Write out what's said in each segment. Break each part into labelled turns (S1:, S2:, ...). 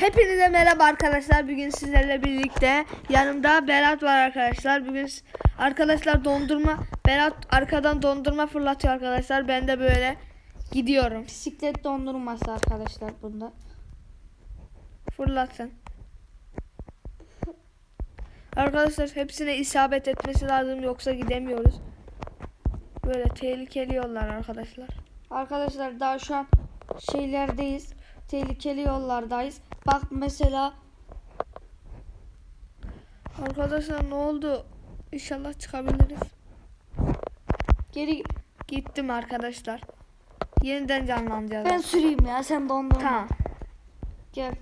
S1: Hepinize merhaba arkadaşlar. Bugün sizlerle birlikte yanımda Berat var arkadaşlar. Bugün arkadaşlar dondurma Berat arkadan dondurma fırlatıyor arkadaşlar. Ben de böyle gidiyorum.
S2: Bisiklet dondurması arkadaşlar bunda.
S1: Fırlatsın. Arkadaşlar hepsine isabet etmesi lazım yoksa gidemiyoruz. Böyle tehlikeli yollar arkadaşlar.
S2: Arkadaşlar daha şu an şeylerdeyiz. Tehlikeli yollardayız. Bak mesela
S1: Arkadaşlar ne oldu? İnşallah çıkabiliriz.
S2: geri
S1: Gittim arkadaşlar. Yeniden canlanacağız.
S2: ben süreyim ya sen dondurma.
S1: Tamam.
S2: Gel.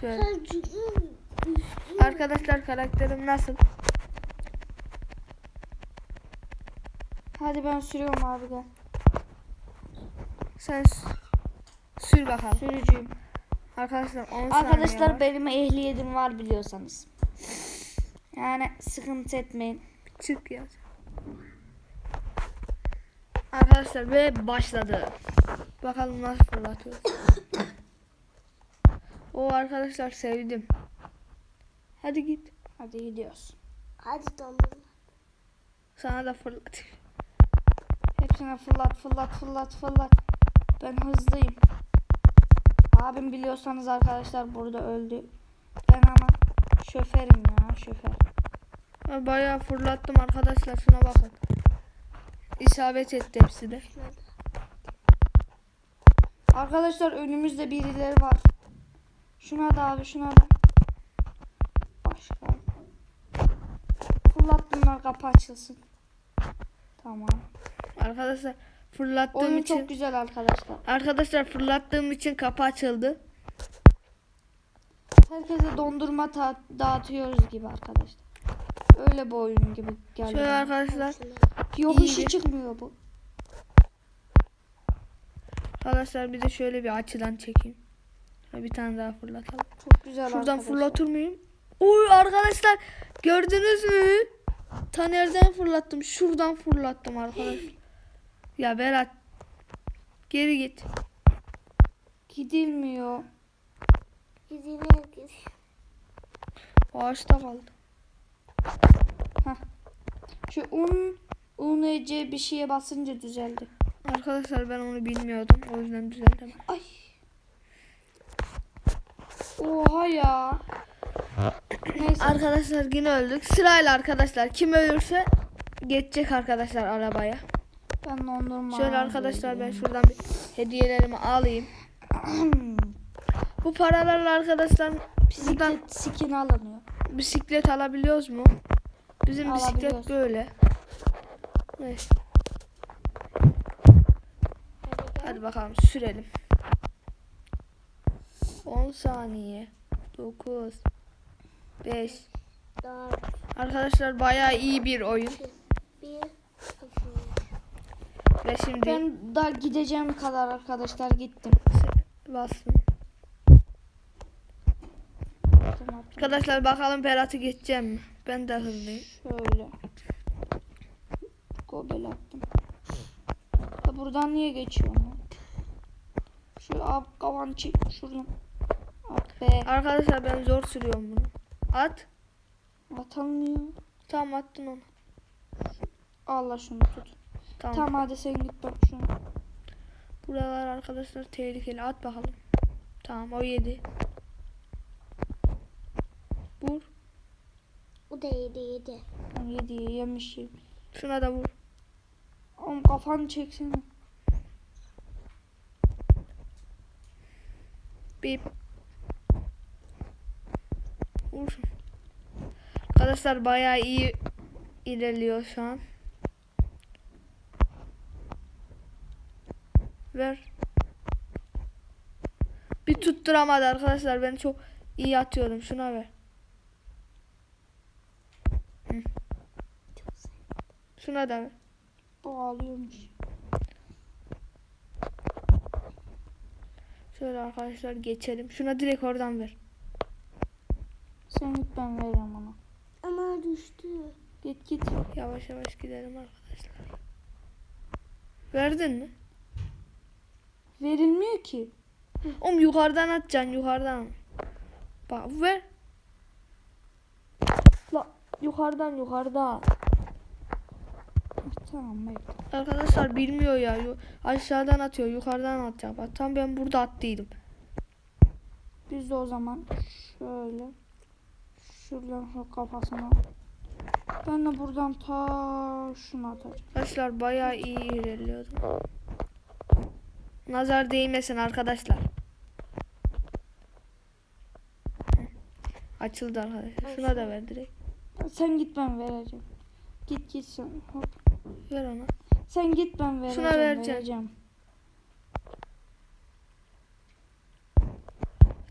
S1: Şöyle. Arkadaşlar karakterim nasıl?
S2: Hadi ben sürüyorum abi gel.
S1: Sen sür bakalım.
S2: Sürücüyüm.
S1: Arkadaşlar 10 saniye
S2: Arkadaşlar
S1: var.
S2: benim ehliyetim var biliyorsanız. Yani sıkıntı etmeyin.
S1: çık ya. Arkadaşlar ve başladı. Bakalım nasıl fırlatıyor. O arkadaşlar sevdim. Hadi git.
S2: Hadi gidiyoruz.
S3: Hadi dondurma.
S1: Sana da fırlat.
S2: Hepsine fırlat fırlat fırlat fırlat. Ben hızlıyım. Abim biliyorsanız arkadaşlar burada öldü. Ben ama şoförüm ya şoför.
S1: Ben Bayağı fırlattım arkadaşlar şuna bakın. İsabet etti hepsi de.
S2: Arkadaşlar önümüzde birileri var. Şuna da abi şuna da. Başka. Fırlat bunlar kapı açılsın. Tamam.
S1: Arkadaşlar fırlattığım
S2: Oyun
S1: için
S2: çok güzel arkadaşlar.
S1: Arkadaşlar fırlattığım için kapı açıldı.
S2: Herkese dondurma dağıtıyoruz gibi arkadaşlar. Öyle bir oyun gibi geldi.
S1: Şöyle
S2: bana.
S1: arkadaşlar.
S2: Yokuşu
S1: İyi.
S2: çıkmıyor bu.
S1: Arkadaşlar bir de şöyle bir açıdan çekeyim. Bir tane daha fırlatalım.
S2: Çok güzel
S1: Şuradan
S2: arkadaşlar.
S1: fırlatır mıyım? Oy arkadaşlar gördünüz mü? Ta nereden fırlattım? Şuradan fırlattım arkadaşlar. Ya Berat. Geri git.
S2: Gidilmiyor.
S3: Yüzüne gir.
S1: Ağaçta kaldı.
S2: Şu un UNC bir şeye basınca düzeldi.
S1: Arkadaşlar ben onu bilmiyordum. O yüzden düzeltemem.
S2: Ay. Oha ya. Neyse.
S1: Arkadaşlar yine öldük. Sırayla arkadaşlar kim ölürse geçecek arkadaşlar arabaya.
S2: Ben dondurma
S1: Şöyle arkadaşlar ben şuradan bir hediyelerimi alayım. Bu paralarla arkadaşlar
S2: bisiklet skin alınıyor.
S1: Bisiklet alabiliyoruz mu? Bizim bisiklet böyle. Neyse. Hadi bakalım sürelim. 10 saniye. 9 5 Arkadaşlar bayağı iyi bir oyun.
S3: 1
S1: ve şimdi
S2: Ben da gideceğim kadar arkadaşlar gittim. Tamam.
S1: Arkadaşlar bakalım Berat'ı geçeceğim mi? Ben de hızlıyım.
S2: Şöyle. Gobel attım. Ya buradan niye geçiyorum? Şu ab kavan çek şuradan. At be.
S1: Arkadaşlar ben zor sürüyorum bunu. At.
S2: Atamıyor.
S1: Tamam attın onu.
S2: Allah şunu tut.
S1: Tamam.
S2: Tamam hadi sen git bak şunu.
S1: Buralar arkadaşlar tehlikeli. At bakalım. Tamam o yedi. Vur.
S3: O da yedi yedi.
S2: Ben yediye yemişim.
S1: Şuna da vur.
S2: Oğlum kafanı çeksene.
S1: Bip. Vur. Arkadaşlar bayağı iyi ilerliyor şu an. Ver. Bir tutturamadı arkadaşlar. Ben çok iyi atıyorum. Şuna ver. Hı. Şuna da ver.
S2: Ağlıyormuş.
S1: Şöyle arkadaşlar geçelim. Şuna direkt oradan ver.
S2: Sen git ben veririm ona.
S3: Ama düştü.
S2: Git git.
S1: Yavaş yavaş gidelim arkadaşlar. Verdin mi?
S2: Verilmiyor ki.
S1: Oğlum yukarıdan atacaksın yukarıdan. Bak ver. La yukarıdan yukarıdan.
S2: Tamam bekle.
S1: Arkadaşlar bilmiyor ya. Aşağıdan atıyor, yukarıdan atacak. Bak tam ben burada attıydım.
S2: Biz de o zaman şöyle şuradan şu kafasına ben de buradan ta şunu atacağım.
S1: Arkadaşlar bayağı iyi ilerliyordum. Nazar değmesin arkadaşlar. Açıldı arkadaşlar. Şuna da ver direkt.
S2: Sen git ben vereceğim. Git git sen. Hop.
S1: Ver ona.
S2: Sen git ben vereceğim.
S1: vereceğim.
S2: vereceğim.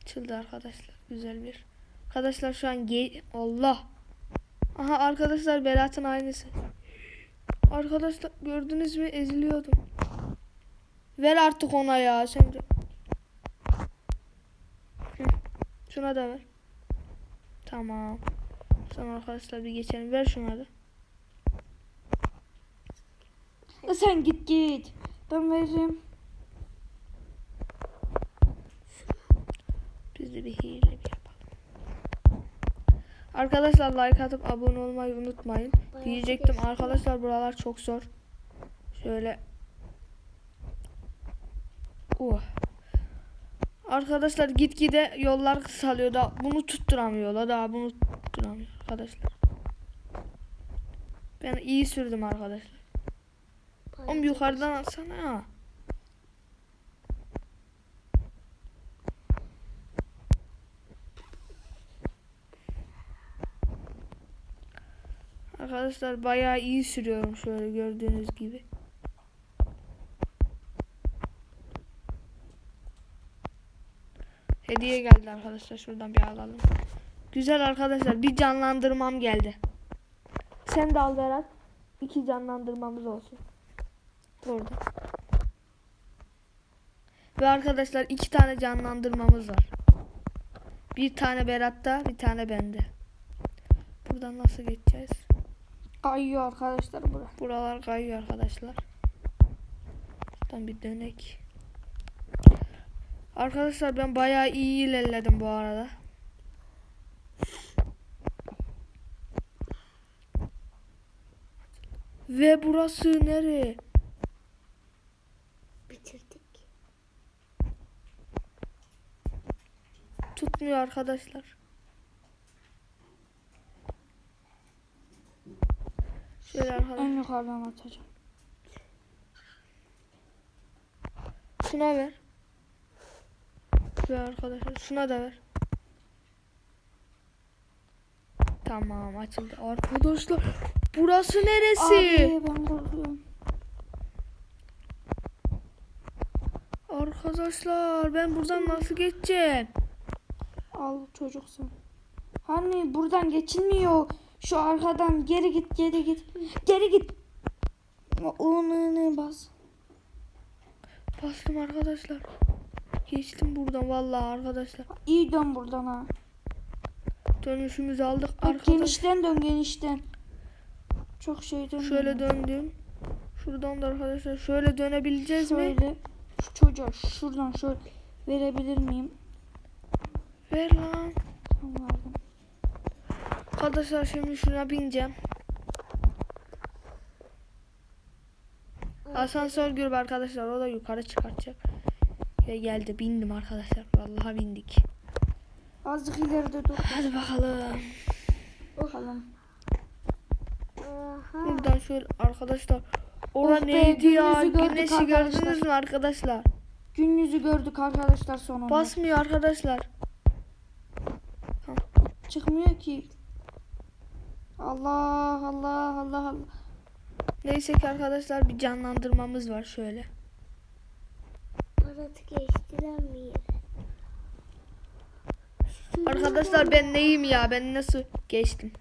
S1: Açıldı arkadaşlar. Güzel bir. Arkadaşlar şu an ge- Allah. Aha arkadaşlar Berat'ın aynısı. Arkadaşlar gördünüz mü eziliyordum. Ver artık ona ya sen de. Hı, Şuna da ver. Tamam. Sonra arkadaşlar bir geçelim. Ver şuna da.
S2: Sen git git. Ben veririm.
S1: Biz de bir hile bir yapalım. Arkadaşlar like atıp abone olmayı unutmayın.
S3: Bayağı
S1: Diyecektim arkadaşlar buralar çok zor. Şöyle. Uh. Arkadaşlar gitgide yollar kısalıyor da bunu tutturamıyorlar daha bunu tutturamıyor arkadaşlar. Ben iyi sürdüm arkadaşlar. Oğlum yukarıdan atsana ya. Arkadaşlar bayağı iyi sürüyorum şöyle gördüğünüz gibi. Hediye geldi arkadaşlar şuradan bir alalım. Güzel arkadaşlar bir canlandırmam geldi. Sen de al Berat. İki canlandırmamız olsun. Burada. Ve arkadaşlar iki tane canlandırmamız var. Bir tane Berat'ta bir tane bende. Buradan nasıl geçeceğiz?
S2: Kayıyor arkadaşlar bura.
S1: Buralar kayıyor arkadaşlar. Şuradan bir dönek. Arkadaşlar ben bayağı iyi ilerledim bu arada. Ve burası nere?
S3: Bitirdik.
S1: Tutmuyor arkadaşlar. Şöyle arkadaşlar.
S2: En yukarıdan atacağım.
S1: Şuna ver. Ver arkadaşlar. Şuna da ver. Tamam açıldı. Arkadaşlar burası neresi?
S2: Abi ben korkuyorum.
S1: Arkadaşlar ben buradan nasıl geçeceğim?
S2: Al çocuk sen. Hani buradan geçilmiyor. Şu arkadan geri git geri git. Geri git. Onu bas.
S1: Bastım arkadaşlar. Geçtim buradan vallahi arkadaşlar.
S2: İyi dön buradan ha.
S1: Dönüşümüzü aldık
S2: Bak
S1: arkadaşlar.
S2: genişten dön genişten. Çok şey dön.
S1: Şöyle döndüm. Şuradan da arkadaşlar şöyle dönebileceğiz mi?
S2: Şöyle. Şu çocuğa şuradan şöyle verebilir miyim?
S1: Ver lan.
S2: Tamam verdim.
S1: Arkadaşlar şimdi şuna bineceğim. Asansör grubu arkadaşlar o da yukarı çıkartacak. Ve geldi bindim arkadaşlar. Vallahi bindik.
S2: Azıcık ileride dur.
S1: Hadi bakalım.
S2: Bakalım.
S3: Aha.
S1: Buradan şöyle arkadaşlar. Ora
S2: Oh be,
S1: neydi ya?
S2: gündüzü gördük
S1: Güneşi gördünüz mü arkadaşlar?
S2: Gün yüzü gördük arkadaşlar sonunda.
S1: Basmıyor arkadaşlar.
S2: Çıkmıyor ki. Allah Allah Allah Allah.
S1: Neyse ki arkadaşlar bir canlandırmamız var şöyle.
S3: Geçtiler mi?
S1: Arkadaşlar ben neyim ya? Ben nasıl geçtim?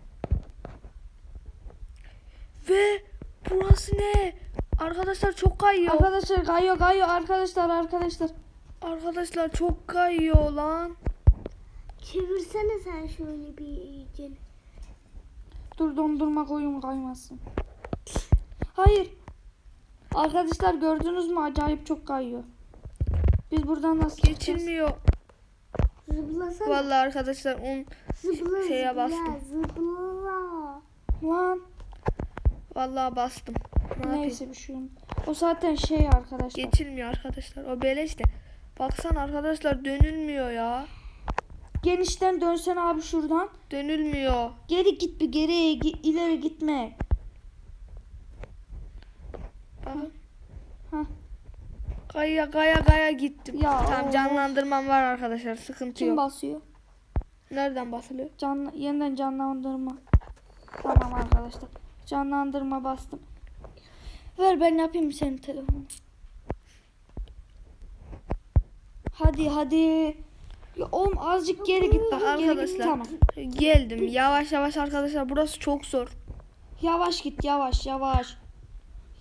S1: Ve burası ne? Arkadaşlar çok kayıyor.
S2: Arkadaşlar kayıyor kayıyor arkadaşlar arkadaşlar.
S1: Arkadaşlar çok kayıyor lan.
S3: Çevirsene sen şöyle bir iyice.
S2: Dur dondurma koyun kaymasın. Hayır. Arkadaşlar gördünüz mü acayip çok kayıyor. Biz buradan nasıl?
S1: Geçilmiyor.
S3: Zıplasana.
S1: Vallahi arkadaşlar un
S3: Zıpla
S1: şeye
S3: zıpla
S1: bastım.
S3: zıpla.
S2: Lan
S1: vallahi bastım. Ne yapayım?
S2: neyse bir şey yok. O zaten şey arkadaşlar.
S1: Geçilmiyor arkadaşlar. O beleş de. Baksana arkadaşlar dönülmüyor ya.
S2: Genişten dönsen abi şuradan.
S1: Dönülmüyor.
S2: Geri git bir geri gi- ileri gitme.
S1: Bakın.
S2: Hah.
S1: Gaya gaya gaya gittim.
S2: Ya,
S1: tamam
S2: of.
S1: canlandırmam var arkadaşlar. Sıkıntı
S2: Kim
S1: yok.
S2: basıyor?
S1: Nereden basılıyor?
S2: Can, yeniden canlandırma. Tamam arkadaşlar. Canlandırma bastım. Ver ben yapayım senin telefonu. Hadi hadi. Ya oğlum azıcık geri git bak. Geri git.
S1: Arkadaşlar.
S2: Tamam.
S1: Geldim. Yavaş yavaş arkadaşlar. Burası çok zor.
S2: Yavaş git yavaş yavaş.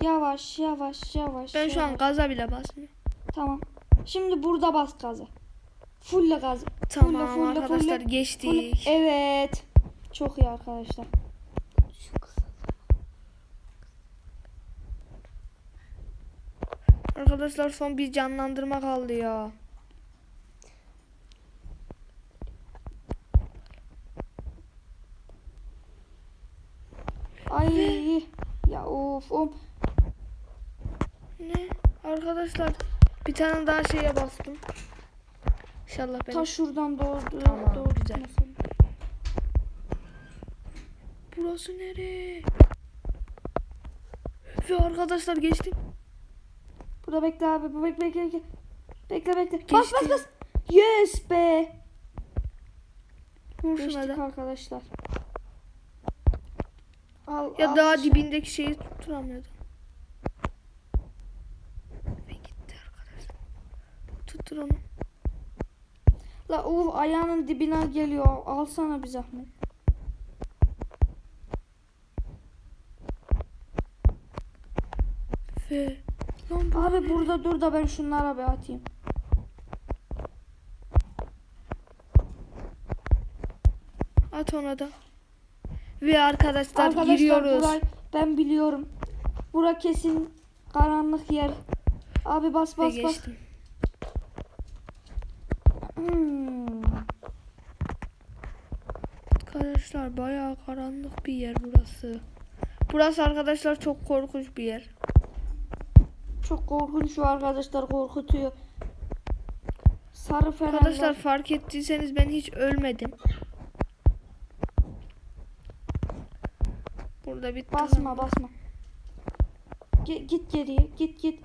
S2: Yavaş yavaş yavaş.
S1: Ben şu an
S2: yavaş.
S1: gaza bile basmıyorum.
S2: Tamam. Şimdi burada bas gazı. Fulle gazı.
S1: Tamam
S2: fulle, fulle,
S1: arkadaşlar
S2: fulle.
S1: geçtik.
S2: Evet. Çok iyi arkadaşlar.
S1: Arkadaşlar son bir canlandırma kaldı ya.
S2: Ay ya of of.
S1: Arkadaşlar bir tane daha şeye bastım. İnşallah ben.
S2: Ta şuradan doğru
S1: Tamam,
S2: doğru
S1: güzel.
S2: gitmesin.
S1: Burası nere? Ve arkadaşlar geçtim.
S2: Burada bekle abi. Bekle bekle bekle. Bekle bekle. Bas bas bas. Yes be.
S1: Vur
S2: Geçtik
S1: da.
S2: arkadaşlar. Al,
S1: Ya
S2: al
S1: daha
S2: şey.
S1: dibindeki şeyi tutturamıyordum. Ve gitti arkadaşlar. Tuttur onu.
S2: La uf ayağının dibine geliyor. Alsana bir zahmet.
S1: Ve lan bu
S2: Abi burada dur da ben şunlara bir atayım.
S1: at ona da. Ve arkadaşlar,
S2: Arkadaşlar
S1: giriyoruz.
S2: burayı ben biliyorum. Bura kesin karanlık yer. Abi bas
S1: Ve
S2: bas bas.
S1: geçtim. Arkadaşlar bayağı karanlık bir yer burası. Burası arkadaşlar çok korkunç bir yer.
S2: Çok korkunç şu arkadaşlar korkutuyor. Sarı fener
S1: Arkadaşlar fark ettiyseniz ben hiç ölmedim. Burada bir
S2: Basma basma. Ge- git geriye git git.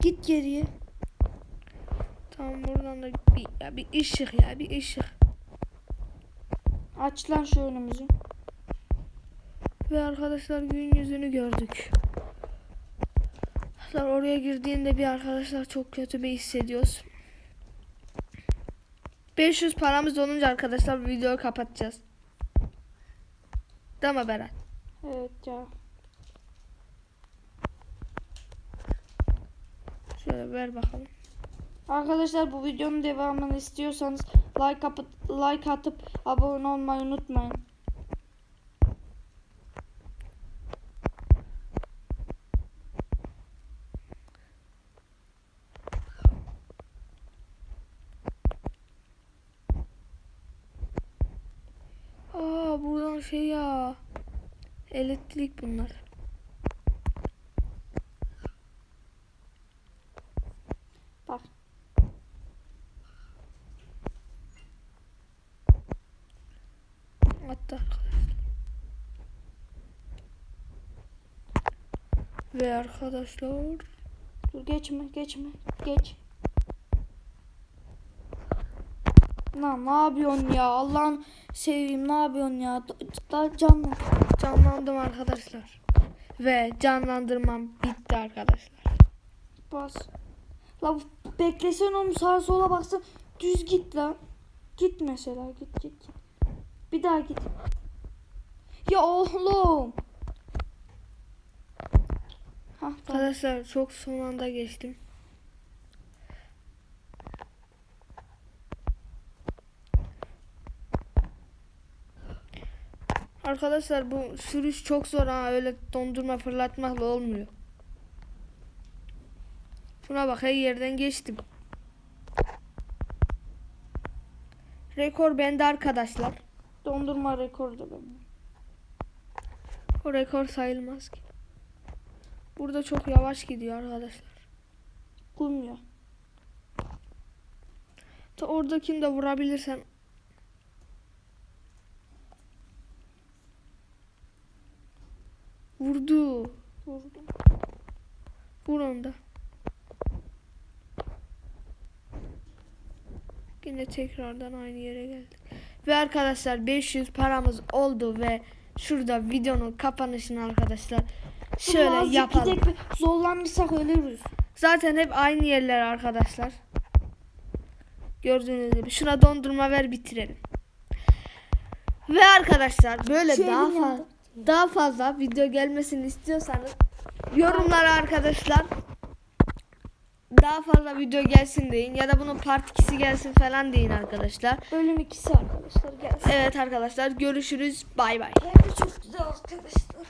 S2: Git geriye.
S1: Tamam buradan da bir, ya bir ışık ya bir ışık.
S2: Aç lan şu önümüzü.
S1: Ve arkadaşlar gün yüzünü gördük. Arkadaşlar oraya girdiğinde bir arkadaşlar çok kötü bir hissediyoruz. 500 paramız olunca arkadaşlar videoyu kapatacağız. Değil mi Berat?
S2: Evet ya.
S1: Şöyle ver bakalım.
S2: Arkadaşlar bu videonun devamını istiyorsanız like atıp like atıp abone olmayı unutmayın.
S1: Aa buradan şey ya. Elektrik bunlar.
S2: Bak.
S1: Hatta arkadaşlar. Ve arkadaşlar
S2: Dur geçme geçme geç. Lan ne yapıyorsun ya Allah'ın seveyim ne yapıyorsun ya Da- canlı.
S1: canlandım arkadaşlar. Ve canlandırmam bitti arkadaşlar.
S2: Bas. La beklesen oğlum sağa sola baksın düz git lan. Git mesela git git. git. Bir daha git. Ya oğlum. Hah, tamam.
S1: Arkadaşlar çok son anda geçtim. Arkadaşlar bu sürüş çok zor ha öyle dondurma fırlatmakla olmuyor. Şuna bak her yerden geçtim. Rekor bende arkadaşlar.
S2: Dondurma rekoru da benim.
S1: O rekor sayılmaz ki. Burada çok yavaş gidiyor arkadaşlar.
S2: Gülmüyor.
S1: Ta oradakini de vurabilirsen. Vurdu.
S2: Vurdum.
S1: Vur onu da. Yine tekrardan aynı yere geldik. Ve arkadaşlar 500 paramız oldu ve şurada videonun kapanışını arkadaşlar şöyle yapalım.
S2: gidek Zorlanırsak ölürüz.
S1: Zaten hep aynı yerler arkadaşlar. Gördüğünüz gibi. Şuna dondurma ver bitirelim. Ve arkadaşlar böyle
S2: Şu
S1: daha fazla daha fazla video gelmesini istiyorsanız yorumlara arkadaşlar daha fazla video gelsin deyin ya da bunun part 2'si gelsin falan deyin arkadaşlar.
S2: Bölüm ikisi arkadaşlar gelsin.
S1: Evet arkadaşlar görüşürüz. Bay bay.
S2: Çok güzel arkadaşlar.